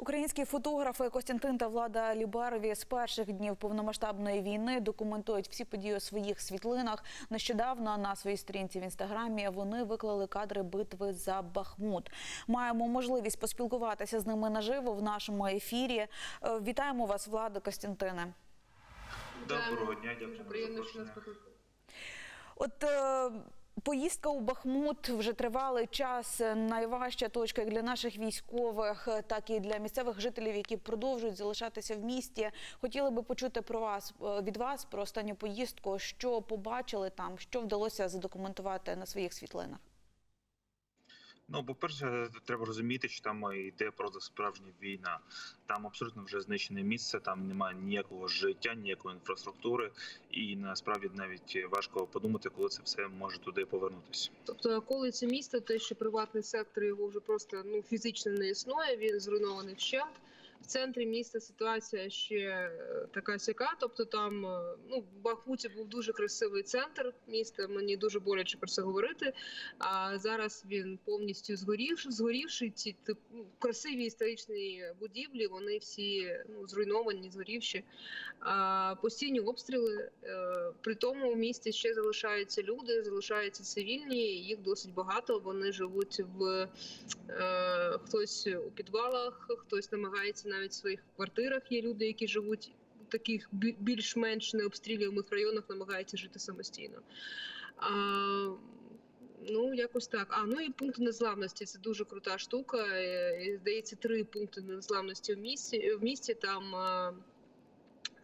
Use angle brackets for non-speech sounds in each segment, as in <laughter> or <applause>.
Українські фотографи Костянтин та Влада Ліберові з перших днів повномасштабної війни документують всі події у своїх світлинах. Нещодавно на своїй сторінці в інстаграмі вони виклали кадри битви за Бахмут. Маємо можливість поспілкуватися з ними наживо в нашому ефірі. Е, Вітаємо вас, Влада Костянтине. Доброго дня, дякую за Приємно, що нас запрошення. покликали. От е, поїздка у Бахмут вже тривалий час. Найважча точка як для наших військових, так і для місцевих жителів, які продовжують залишатися в місті. Хотіли би почути про вас е, від вас про останню поїздку. Що побачили там, що вдалося задокументувати на своїх світлинах. Ну, по-перше, треба розуміти, що там йде просто справжня війна. Там абсолютно вже знищене місце, там немає ніякого життя, ніякої інфраструктури, і насправді навіть важко подумати, коли це все може туди повернутися. Тобто коли це місто, те, що приватний сектор його вже просто ну фізично не існує. Він зруйнований вщент. В центрі міста ситуація ще е, така сяка. Тобто, там е, ну в Бахмуті був дуже красивий центр міста. Мені дуже боляче про це говорити. А зараз він повністю згорівши, згорівши. Ці тип, ну, красиві історичні будівлі. Вони всі ну зруйновані, згорівші. А, постійні обстріли. Е, При тому в місті ще залишаються люди, залишаються цивільні. Їх досить багато. Вони живуть в е, хтось у підвалах, хтось намагається навіть в своїх квартирах. Є люди, які живуть у таких більш-менш необстрілюваних районах, намагаються жити самостійно. А, Ну, якось так. А ну і пункт незламності це дуже крута штука. Е, Здається, три пункти незламності в місті. В місті там е,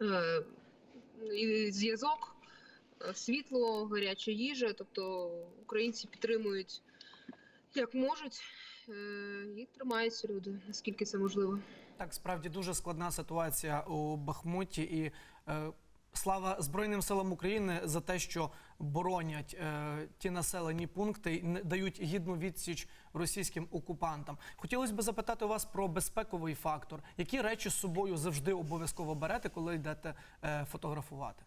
е, зв'язок, світло, гаряча їжа. Тобто українці підтримують як можуть, е, і тримаються люди, наскільки це можливо. Так, справді дуже складна ситуація у Бахмуті, і е, слава Збройним силам України за те, що боронять е, ті населені пункти і дають гідну відсіч російським окупантам. Хотілося б запитати у вас про безпековий фактор. Які речі з собою завжди обов'язково берете, коли йдете е, фотографувати?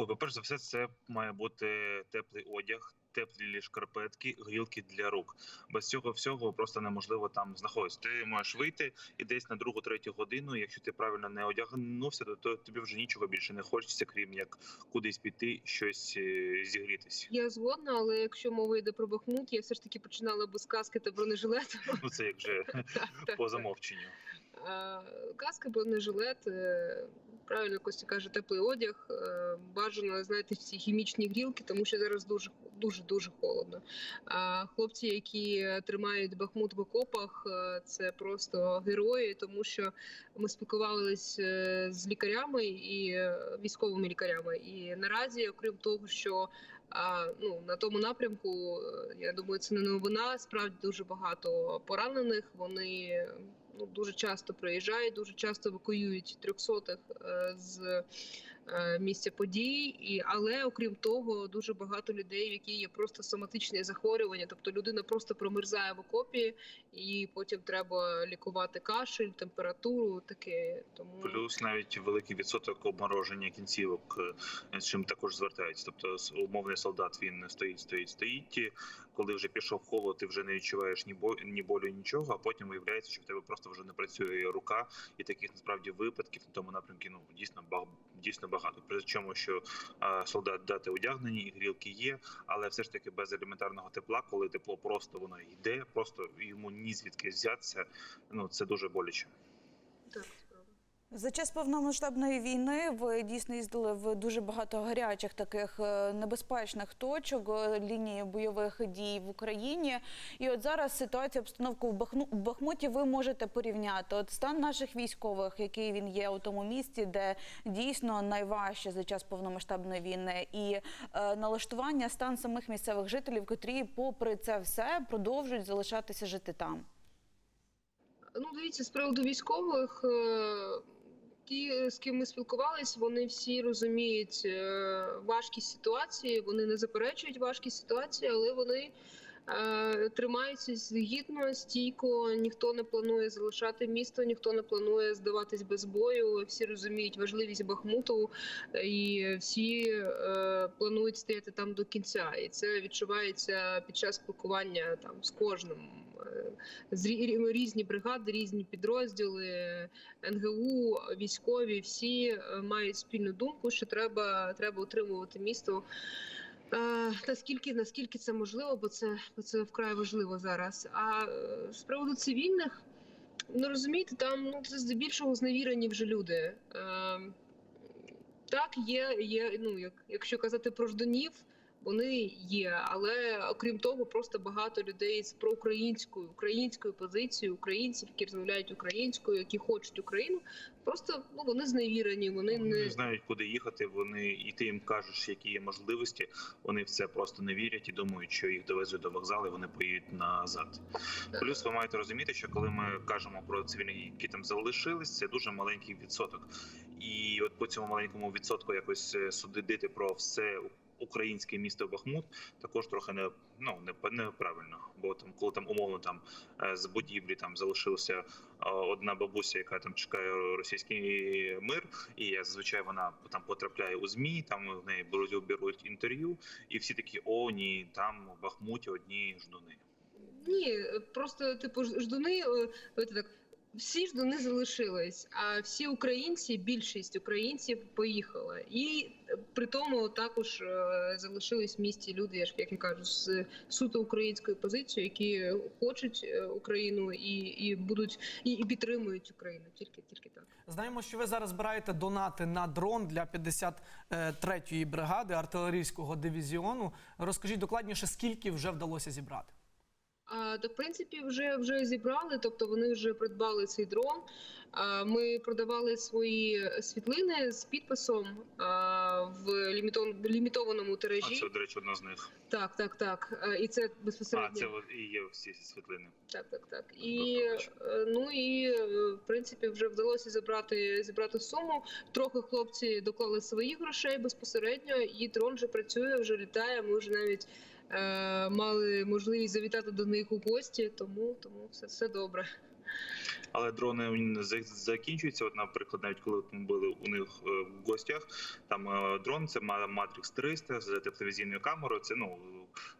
Ой, по-перше, за все, це має бути теплий одяг, теплі шкарпетки, грілки для рук. Без цього всього просто неможливо там знаходитися. Ти можеш вийти і десь на другу, третю годину. Якщо ти правильно не одягнувся, то, то тобі вже нічого більше не хочеться, крім як кудись піти, щось е, зігрітись. Я згодна, але якщо мова йде про Бахмут, я все ж таки починала би з каски та бронежилету. <laughs> Ну це як вже по замовченню. Е, Каска, бронежилет, е, правильно Костя каже, теплий одяг. е, Бажано, знаєте, всі хімічні грілки, тому що зараз дуже дуже дуже холодно. Хлопці, які тримають Бахмут в окопах, е, це просто герої, тому що ми спілкувалися е, з лікарями і військовими лікарями. І наразі, окрім того, що ну на тому напрямку, я думаю, це не новина. Справді дуже багато поранених. Вони дуже часто приїжджають, дуже часто евакуюють трьохсотих е, з місця подій. І але окрім того, дуже багато людей, в які є просто соматичні захворювання, тобто людина просто промерзає в окопі, і потім треба лікувати кашель, температуру, таке тому. Плюс навіть великий відсоток обмороження кінцівок, е, з чим також звертаються. Тобто умовний солдат він стоїть, стоїть, стоїть. і Коли вже пішов холод, ти вже не відчуваєш ні бо ні болю, нічого. А потім виявляється, що в тебе просто вже не працює рука, і таких насправді випадків на тому напрямку ну дійсно ба- дійсно багато. Причому що е, солдат дати одягнені, і грілки є, але все ж таки без елементарного тепла, коли тепло просто воно йде, просто йому ні звідки взятися. Ну це дуже боляче. Так. За час повномасштабної війни ви дійсно їздили в дуже багато гарячих таких е, небезпечних точок е, лінії бойових дій в Україні. І от зараз ситуацію, обстановку в Бахну Бахмуті ви можете порівняти. От стан наших військових, який він є у тому місці, де дійсно найважче за час повномасштабної війни, і е, налаштування стан самих місцевих жителів, котрі, попри це все, продовжують залишатися жити там. Ну, дивіться, з приводу військових, е, ті, з ким ми спілкувалися, вони всі розуміють е, важкість ситуації, вони не заперечують важкість ситуації, але вони Е, Тримаються гідно, стійко, ніхто не планує залишати місто, ніхто не планує здаватись без бою. Всі розуміють важливість Бахмуту, е, і всі е, планують стояти там до кінця. І це відчувається під час спілкування там з кожним. Е, З різні бригади, різні підрозділи, НГУ, військові, всі е, мають спільну думку, що треба, треба утримувати місто. Е, наскільки наскільки це можливо, бо це бо це вкрай важливо зараз. А е, з приводу цивільних, ну розумієте, там ну це здебільшого зневірені вже люди. Е, так, є, є. Ну як якщо казати про ждунів, вони є, але окрім того, просто багато людей з проукраїнською українською позицією, українців, які розмовляють українською, які хочуть Україну. Просто ну вони зневірені, вони Вони не не знають, куди їхати. Вони і ти їм кажеш, які є можливості. Вони в це просто не вірять і думають, що їх довезуть до вокзалу, і вони поїдуть назад. Плюс ви маєте розуміти, що коли ми кажемо про цивільних, які там залишились, це дуже маленький відсоток. І от по цьому маленькому відсотку якось е, судити про все українське місто Бахмут також трохи не ну не неправильно. Бо там, коли там умовно там е, з будівлі там залишилася е, одна бабуся, яка там чекає російський мир, і зазвичай вона там потрапляє у змі. Там в неї беруть інтерв'ю, і всі такі о, ні, там в Бахмуті одні ждуни. Ні, просто типу ждуни, е, так. Всі ж ждуни залишились, а всі українці, більшість українців поїхала. І е, при тому також е, залишились в місті люди, як я кажу, з суто українською позицією, які хочуть е, Україну і, і будуть і, і підтримують Україну. Тільки тільки так. Знаємо, що ви зараз збираєте донати на дрон для 53-ї бригади артилерійського дивізіону. Розкажіть докладніше, скільки вже вдалося зібрати? А, то в принципі вже вже зібрали, тобто вони вже придбали цей дрон. А, ми продавали свої світлини з підписом а, в лімітованому А це, до речі, одна з них. Так, так, так. А, І це А безпосередньо. це і є всі світлини. Так, так, так. І е, ну і е, в принципі вже вдалося зібрати зібрати суму. Трохи хлопці доклали своїх грошей безпосередньо, і дрон вже працює, вже літає. Ми вже навіть е, мали можливість завітати до них у гості, тому тому все, все добре. Але дрони закінчуються. От, наприклад, навіть коли ми були у них е, в гостях, там е, дрон це Matrix 300 з тепловізійною камерою. Це ну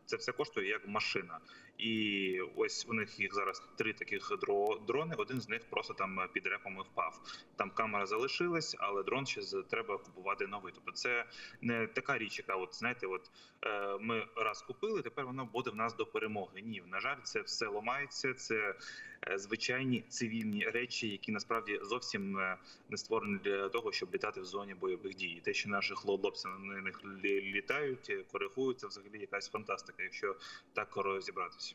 це все коштує як машина. І ось у них їх зараз три таких дро- дрони. Один з них просто там під репами впав. Там камера залишилась, але дрон ще треба купувати новий. Тобто це не така річ, яка от знаєте, от е, ми раз купили, тепер воно буде в нас до перемоги. Ні, на жаль, це все ламається. Це звичайні цивільні речі, які насправді зовсім е, не створені для того, щоб літати в зоні бойових дій. Те, що наші хлопці на них лі- літають, е, коригують, це взагалі якась фантастика, якщо так розібратися.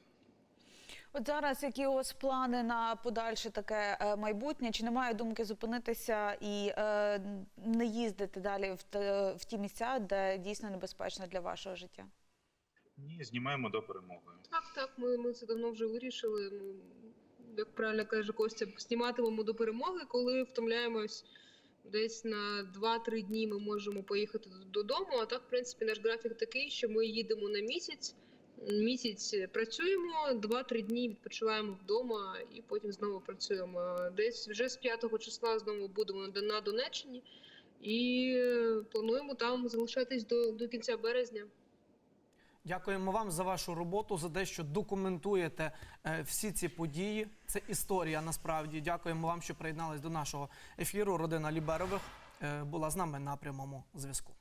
От зараз які у вас плани на подальше таке е, майбутнє? Чи немає думки зупинитися і е, не їздити далі в, те- в ті місця, де дійсно небезпечно для вашого життя? Ні, знімаємо до перемоги. Так, так, ми, ми це давно вже вирішили. Як правильно каже Костя, зніматимемо до перемоги, коли втомляємось. Десь на 2-3 дні ми можемо поїхати додому. А так, в принципі, наш графік такий, що ми їдемо на місяць. Місяць працюємо, 2-3 дні відпочиваємо вдома і потім знову працюємо. Десь вже з 5 числа знову будемо на- Донеччині і плануємо там залишатись до, до кінця березня. Дякуємо вам за вашу роботу, за те, що документуєте е, всі ці події. Це історія насправді. Дякуємо вам, що приєднались до нашого ефіру. Родина Ліберових е, була з нами на прямому зв'язку.